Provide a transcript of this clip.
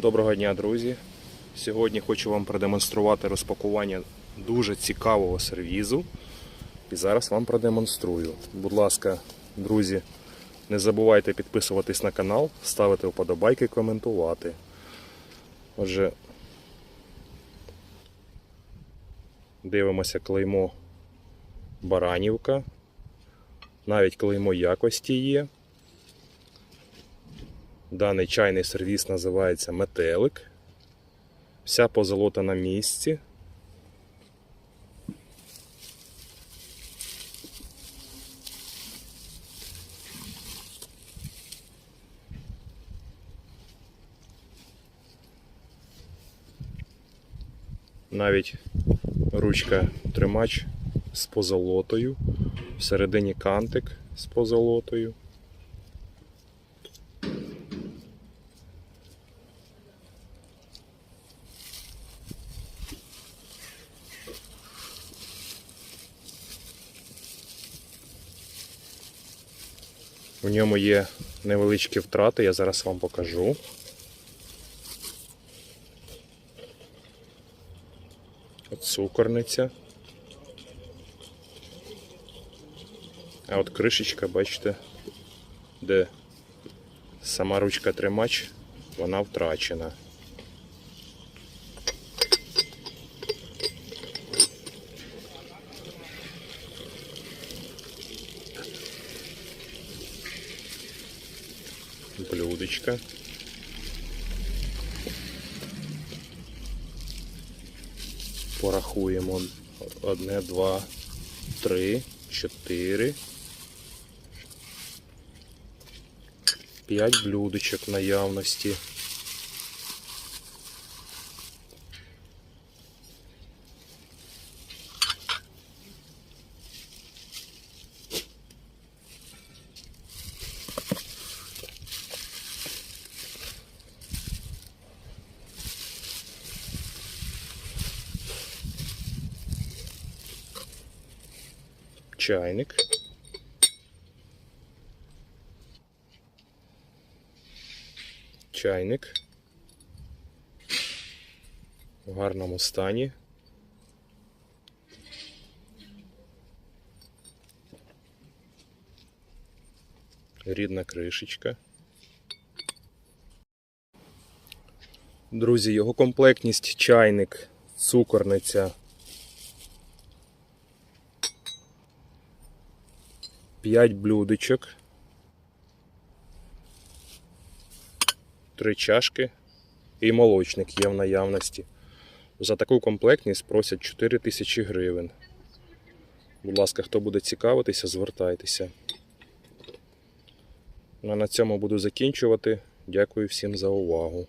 Доброго дня, друзі! Сьогодні хочу вам продемонструвати розпакування дуже цікавого сервізу. І зараз вам продемонструю. Будь ласка, друзі, не забувайте підписуватись на канал, ставити вподобайки, коментувати. Отже, дивимося клеймо Баранівка. Навіть клеймо якості є. Даний чайний сервіс називається Метелик. Вся позолота на місці. Навіть ручка тримач з позолотою. Всередині кантик з позолотою. У ньому є невеличкі втрати, я зараз вам покажу. От цукорниця. А от кришечка, бачите, де сама ручка тримач, вона втрачена. Блюдечко. Порахуємо. Одне, два, три, чотири. П'ять блюдечок наявності. Чайник. Чайник в гарному стані. Рідна кришечка. Друзі, його комплектність чайник, цукорниця, 5 блюдечок, 3 чашки і молочник є в наявності. За таку комплектність просять 4 тисячі гривень. Будь ласка, хто буде цікавитися, звертайтеся. Ну, а на цьому буду закінчувати. Дякую всім за увагу.